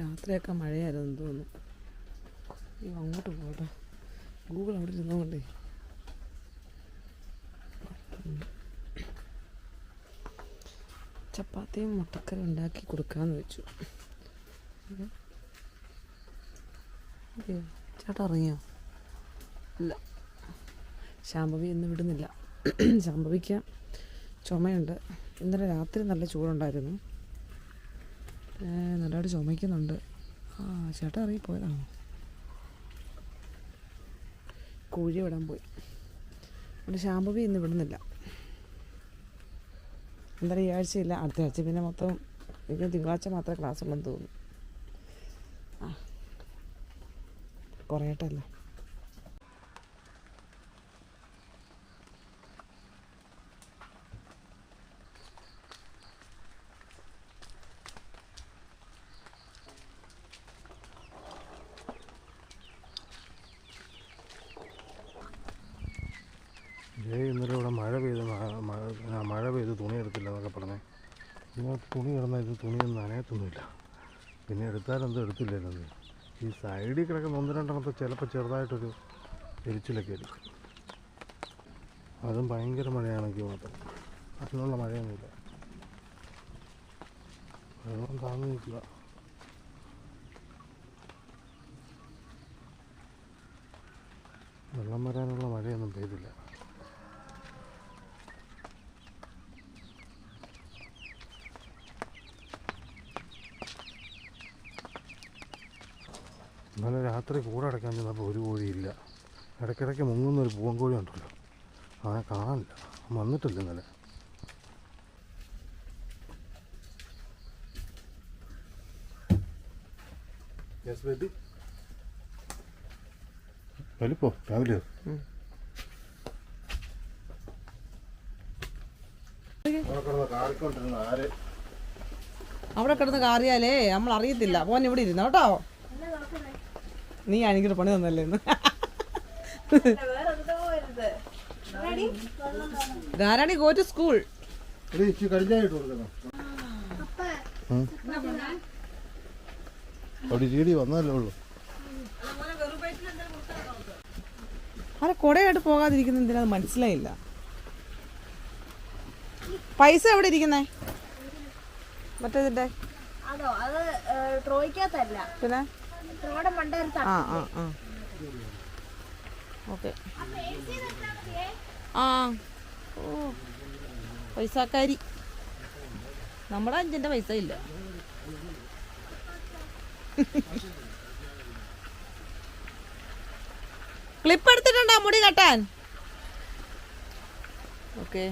രാത്രിയൊക്കെ മഴയായിരുന്നു തോന്നുന്നു. അയ്യോ അങ്ങോട്ട് പോകട്ടെ ഗൂഗിൾ അവിടെ ഇരുന്നുകൊണ്ടേ. ചപ്പാത്തിയും മുട്ടക്കറി ഉണ്ടാക്കി കൊടുക്കാമെന്ന് വെച്ചു. ചേട്ടാ ഇറങ്ങിയോ? ഇല്ല. ശാംഭവി ഇന്ന് വിടുന്നില്ല. ശാംഭവിക്ക് ചുമയുണ്ട്. ഇന്നലെ രാത്രി നല്ല ചൂടുണ്ടായിരുന്നു. നല്ലതായിട്ട് ചുമയ്ക്കുന്നുണ്ട്. ആ ചേട്ടൻ ഇറങ്ങി പോയതാണോ കോഴി വിടാൻ പോയി. അവിടെ ശാമ്പവി ഇന്ന് വിടുന്നില്ല. എന്തായാലും ഈ ആഴ്ചയില്ല അടുത്ത ആഴ്ച പിന്നെ മൊത്തം എനിക്ക് തിങ്കളാഴ്ച മാത്രമേ ക്ലാസ് ഉള്ളെന്ന് തോന്നുന്നു. ആ കുറയട്ടല്ലോ ഏയ് ഇന്നലെ ഇവിടെ മഴ പെയ്ത് മഴ പെയ്ത് തുണി എടുത്തില്ല എന്നൊക്കെ പറഞ്ഞേ. പിന്നെ തുണി കിടന്നാൽ ഇത് തുണിയൊന്നും നനയത്തൊന്നുമില്ല. പിന്നെ എടുത്താലെന്തോ എടുത്തില്ലല്ലോ. ഈ സൈഡിൽ കിടക്കുന്ന ഒന്ന് രണ്ടെണ്ണത്തെ ചിലപ്പോൾ ചെറുതായിട്ടൊരു എരിച്ചിലൊക്കെ എടുക്കും. അതും ഭയങ്കര മഴയാണെങ്കിൽ മാത്രം. അതിനുള്ള മഴയൊന്നുമില്ല. വെള്ളം താങ്ങി നിൽക്കുക വെള്ളം വരാനുള്ള മഴയൊന്നും പെയ്തില്ല ഇന്നലെ രാത്രി കൂടടക്കാൻ ചെന്നപ്പോൾ ഒരു കോഴിയില്ല ഇടയ്ക്കിടയ്ക്ക് മുങ്ങുന്ന ഒരു പൂവൻ കോഴി ഉണ്ടല്ലോ അവനെ കാണാനില്ല. വന്നിട്ടില്ല ഇന്നലെ. വലിപ്പോ? രാവിലെ അവിടെ കിടന്ന് കാറിയാലേ? നമ്മൾ അറിയത്തില്ല പോൻ ഇവിടെ ഇരുന്നോട്ടോ കേട്ടോ? നീ എനിക്കൊരു പണി തന്നല്ലേ ഇന്ന് ധാരാണി ഗോ ടു സ്കൂൾ എടീ, ഇച്ചിരി കടിഞ്ഞായിട്ട് കൊടുക്കണം. ഉം. അവിടെ ചീടി വന്നാലേ ഉള്ളൂ. ആരെ കൊടയായിട്ട് പോകാതിരിക്കുന്ന എന്തിനാ? മനസ്സിലായില്ല. പൈസ എവിടെ ഇരിക്കുന്നേ? മറ്റേതിന്റെ? പിന്നെ? ആ ആ ആ. ഓക്കെ. ആ. ഓ. പൈസക്കാരി. നമ്മുടെ അഞ്ചിന്റെ പൈസ ഇല്ല. ക്ലിപ്പ് എടുത്തിട്ടുണ്ടോ മുടി കെട്ടാൻ? ഓക്കെ.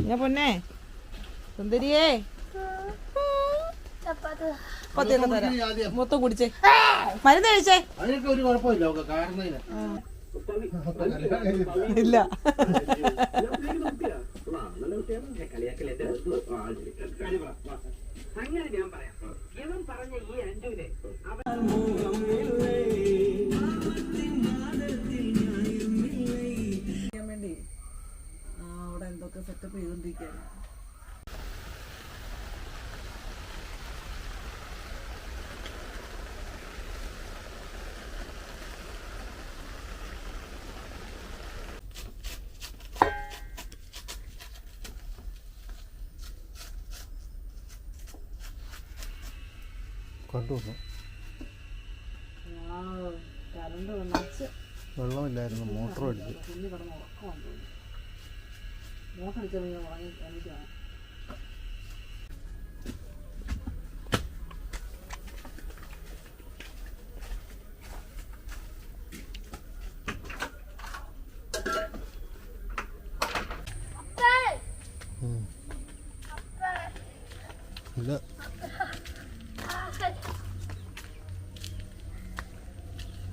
ഞാൻ പൊന്നെ. സുന്ദരിയേ. പത്തിയൊക്കെ തരാം. മൊത്തം കുടിച്ചേ. മരുന്ന് കഴിച്ചേ. ഇല്ല. കറണ്ട് വന്നു. വെള്ളമില്ലായിരുന്നു മോട്ടറും അടിച്ചു കുഞ്ഞ് കിടന്ന് ഉറക്കമാണ് തോന്നുന്നു മോട്ടടിച്ചത് ഞാൻ ഉറങ്ങി എണീറ്റാണ് ഇല്ല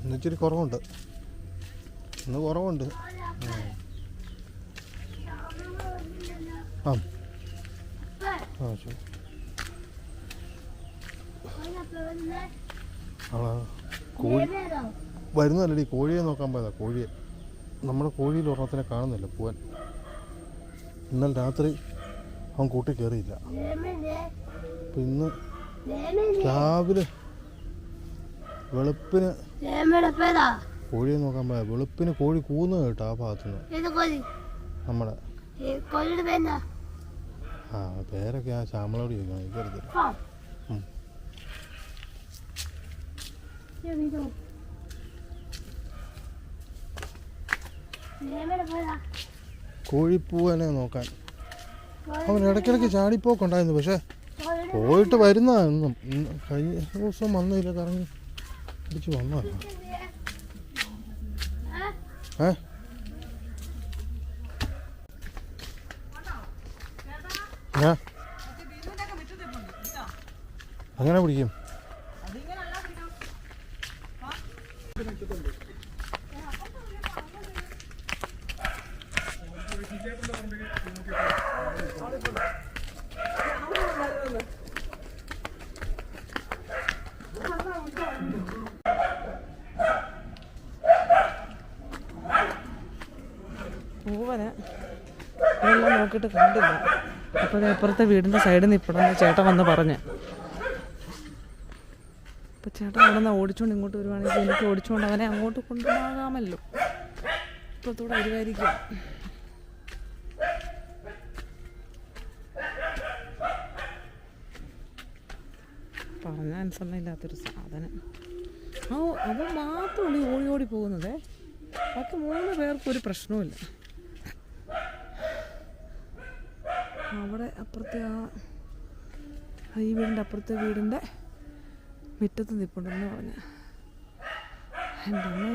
ഇന്ന് ഇച്ചിരി കുറവുണ്ട്. ഇന്ന് കുറവുണ്ട്. ആ. ആ കോഴി വരുന്നതല്ലടി കോഴിയെ നോക്കാൻ പോയതാ കോഴിയെ. നമ്മുടെ കോഴിയിൽ ഒരെണ്ണത്തിനെ കാണുന്നില്ല പൂവൻ. ഇന്നലെ രാത്രി അവൻ കൂട്ടി കയറിയില്ല. ഇന്ന് രാവിലെ വെളുപ്പിന് കോഴി നോക്കാൻ പോയാ വെളുപ്പിന് കോഴി കൂന്ന് കേട്ടോ ആ ഭാഗത്തുനിന്ന്. നമ്മുടെ. ആ പേരൊക്കെ ആ ശ്യാമളോട് ചോദിക്കണം. കോഴിപ്പൂവനെ നോക്കാൻ. അവൻ ഇടയ്ക്കിടയ്ക്ക് ചാടിപ്പോക്കുണ്ടായിരുന്നു പക്ഷേ പോയിട്ട് വരുന്ന കഴിഞ്ഞ ദിവസം വന്നില്ല കറങ്ങി. പിടിച്ച് വന്നതല്ല ഏ? അങ്ങനെ പിടിക്കും. പൂവന് ഇതെല്ലാം നോക്കിയിട്ട് കണ്ടില്ല. അപ്പോഴേ അപ്പുറത്തെ വീടിന്റെ സൈഡിൽ നിന്ന് നിൽപ്പണമെന്ന് ചേട്ടൻ വന്ന് പറഞ്ഞ്. അപ്പം ചേട്ടൻ അവിടെ നിന്ന് ഓടിച്ചുകൊണ്ട് ഇങ്ങോട്ട് വരുവാണെങ്കിൽ എനിക്ക് ഓടിച്ചുകൊണ്ട് അവനെ അങ്ങോട്ട് കൊണ്ടുപോകാമല്ലോ. ഇപ്പത്തൂടെ വരുമായിരിക്കും പറഞ്ഞ അനുസരണ ഇല്ലാത്തൊരു സാധനം. ഓ അവൻ മാത്രമാണ് ഓടി ഓടി പോകുന്നത്. ബാക്കി മൂന്ന് പേർക്കൊരു പ്രശ്നവുമില്ല. അവിടെ അപ്പുറത്തെ ആ ഈ വീടിന്റെ അപ്പുറത്തെ വീടിന്റെ മുറ്റത്ത് നിൽപ്പുണ്ടെന്ന് പറഞ്ഞ. എന്റെ അമ്മേ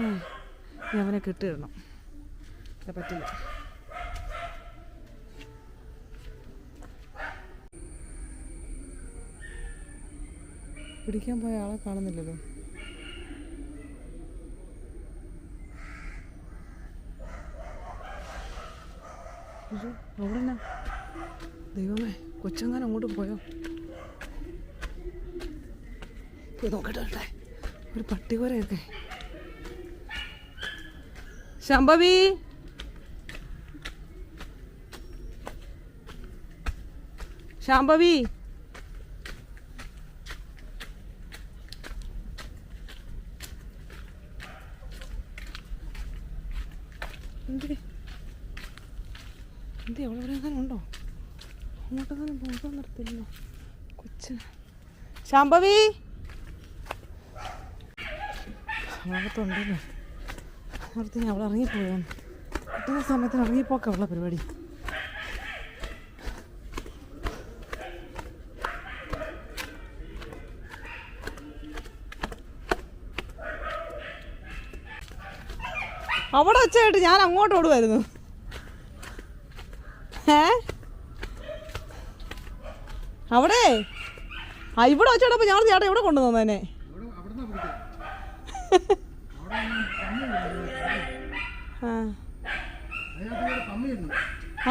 ഞാൻ അവനെ കെട്ടിയിടണം അല്ല പറ്റില്ല. പിടിക്കാൻ പോയ ആളെ കാണുന്നില്ലല്ലോ. അവിടെ എന്നാ? ദൈവമേ കൊച്ചങ്ങാൻ അങ്ങോട്ട് പോയോ? പോയി നോക്കട്ടെ കേട്ടെ ഒരു പട്ടികുരയൊക്കെ ശംഭവി? ശാംഭവി? എന്തിന്? എന്ത് എവിടെ അങ്ങനെ ഉണ്ടോ? അങ്ങോട്ടെങ്ങനെ പോകാൻ നിർത്തില്ല കൊച്ചിന്. ശാംഭവി! ഭാഗത്തുണ്ടല്ലോ നിർത്തി അവൾ ഇറങ്ങിപ്പോയാണ് കിട്ടുന്ന സമയത്തിന് ഇറങ്ങിപ്പോക്ക ഉള്ള പരിപാടി. അവിടെ വെച്ചായിട്ട് ഞാൻ അങ്ങോട്ട് ഓടുമായിരുന്നു ഏ? അവിടെ? ആ ഇവിടെ വെച്ചോടപ്പോൾ ഞാൻ ചേട്ടാ ഇവിടെ തന്നെ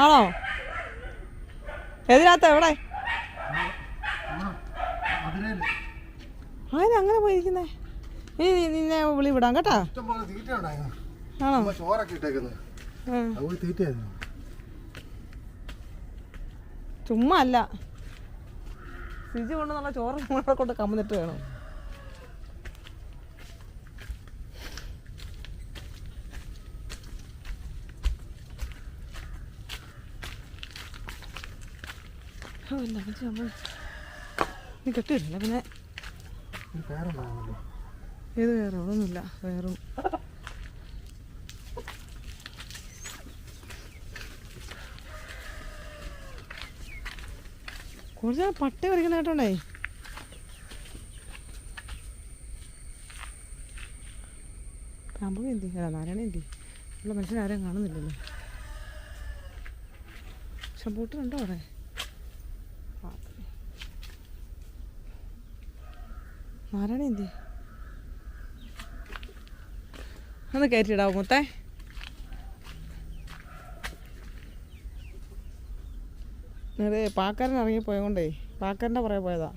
ആണോ? എതിനകത്ത എവിടെ? ആരും അങ്ങനെ പോയിരിക്കുന്നേ? നീ നിന്നെ വിളി വിടാം കേട്ടാ. ആണോ? ചുമ്മാ അല്ല. സിജി കൊണ്ടുവന്നുള്ള ചോറ് നമ്മളെ കൊണ്ട് കമ്മിട്ട് വേണം. കെട്ടിയിട്ടില്ല പിന്നെ? ഏത് വേറെ ഒന്നുമില്ല വേറും. കുറച്ച് പട്ടി പറിക്കുന്ന കേട്ടോണ്ടേ പാമ്പ് എന്തി അല്ല നാരായണ എന്തി ഉള്ള മനുഷ്യനാരെയും കാണുന്നില്ലല്ലോ ശമ്പൂട്ടനുണ്ടോ അവിടെ. നാരായണ എന്തി ഒന്ന് കയറ്റിയിടാവോ മുത്തേ? അതെ പാക്കാരൻ ഇറങ്ങിപ്പോയതുകൊണ്ടേ പാക്കാരന്റെ പുറകെ പോയതാ.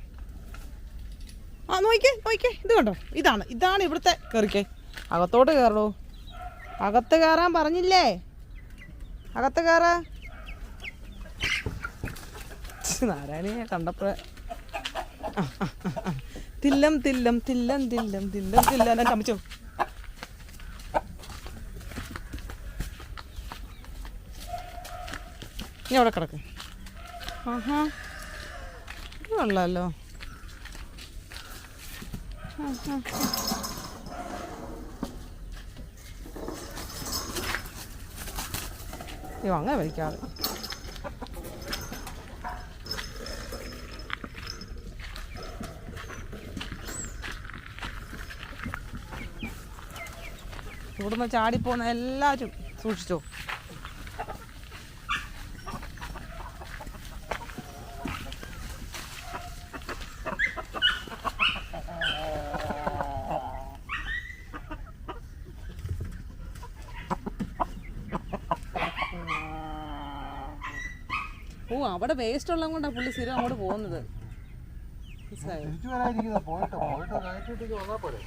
ആ നോക്കിക്കേ നോക്കിക്കേ ഇത് കണ്ടോ? ഇതാണ് ഇതാണ് ഇവിടുത്തെ കയറിക്കേ. അകത്തോട്ട് കയറുള്ളൂ അകത്ത് കയറാൻ പറഞ്ഞില്ലേ? അകത്ത് കയറാ. നാരായണിയെ കണ്ടപ്പോഴേ. തില്ലം തില്ലം തില്ലം തില്ലം തില്ലം തില്ലം. എന്നെ ചമച്ചോ? ഇനി അവിടെ കിടക്ക്. ആഹാ. അങ്ങനെ വലിക്കാതെ. ഇവിടുന്ന് ചാടിപ്പോകുന്ന എല്ലാവരും സൂക്ഷിച്ചോ. അവിടെ വേസ്റ്റ് ഉള്ളത് കൊണ്ടാണ് പുള്ളി സ്ഥിരം അങ്ങോട്ട് പോകുന്നത്. മനസ്സിലായോ? തിരിച്ചു വരാതിരിക്കുന്ന പോയിട്ട് പോയിട്ട് കയറ്റിട്ട് വന്നാൽ പോരെ.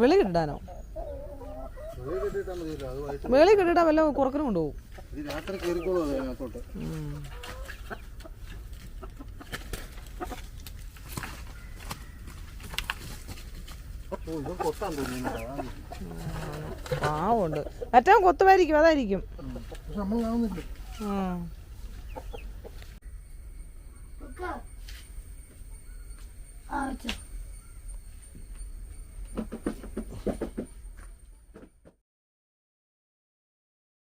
വെളി കിട്ടാനോ? വെളി കിട്ടിട്ടാ വല്ല കുറക്കനും കൊണ്ടുപോകും. രാത്രി കയറിക്കോളൂ അതിനകത്തോട്ട്. പാവമുണ്ട് മറ്റവൻ കൊത്തുമായിരിക്കും അതായിരിക്കും.